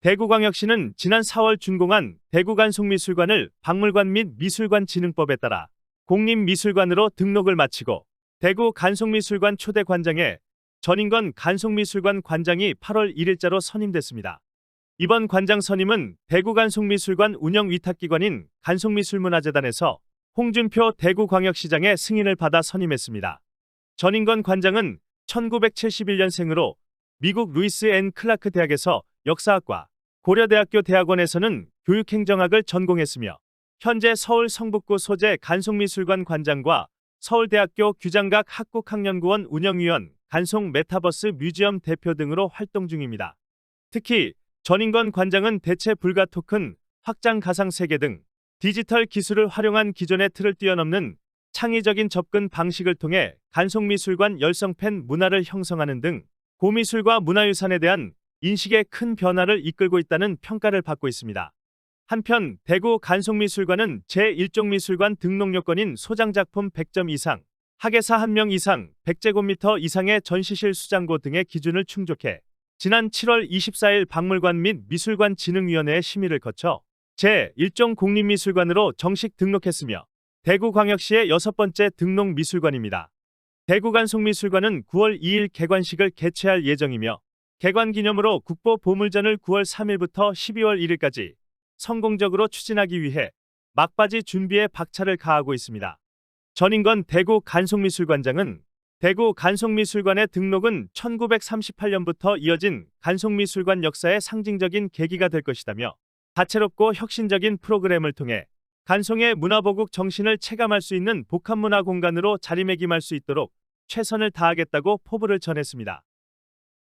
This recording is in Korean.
대구광역시는 지난 4월 준공한 대구간송미술관을 박물관 및 미술관 진흥법에 따라 공립미술관으로 등록을 마치고 대구간송미술관 초대 관장에 전인건 간송미술관 관장이 8월 1일자로 선임됐습니다. 이번 관장 선임은 대구간송미술관 운영 위탁기관인 간송미술문화재단에서 홍준표 대구광역시장의 승인을 받아 선임했습니다. 전인건 관장은 1971년생으로 미국 루이스 앤 클라크 대학에서 역사학과, 고려대학교 대학원에서는 교육행정학을 전공했으며 현재 서울 성북구 소재 간송미술관 관장과 서울대학교 규장각 학국학연구원 운영위원, 간송 메타버스 뮤지엄 대표 등으로 활동 중입니다. 특히 전인건 관장은 대체 불가 토큰, 확장 가상 세계 등 디지털 기술을 활용한 기존의 틀을 뛰어넘는 창의적인 접근 방식을 통해 간송미술관 열성팬 문화를 형성하는 등 고미술과 문화유산에 대한 인식에 큰 변화를 이끌고 있다는 평가를 받고 있습니다. 한편 대구 간송미술관은 제1종미술관 등록 요건인 소장작품 100점 이상, 학예사 1명 이상, 100제곱미터 이상의 전시실 수장고 등의 기준을 충족해 지난 7월 24일 박물관 및 미술관 진흥위원회의 심의를 거쳐 제1종 공립미술관으로 정식 등록했으며 대구광역시의 여섯 번째 등록 미술관입니다. 대구간송미술관은 9월 2일 개관식을 개최할 예정이며 개관 기념으로 국보 보물전을 9월 3일부터 12월 1일까지 성공적으로 추진하기 위해 막바지 준비에 박차를 가하고 있습니다. 전인건 대구 간송미술관장은 대구 간송미술관의 등록은 1938년부터 이어진 간송미술관 역사의 상징적인 계기가 될 것이다며 다채롭고 혁신적인 프로그램을 통해 간송의 문화보국 정신을 체감할 수 있는 복합문화 공간으로 자리매김할 수 있도록 최선을 다하겠다고 포부를 전했습니다.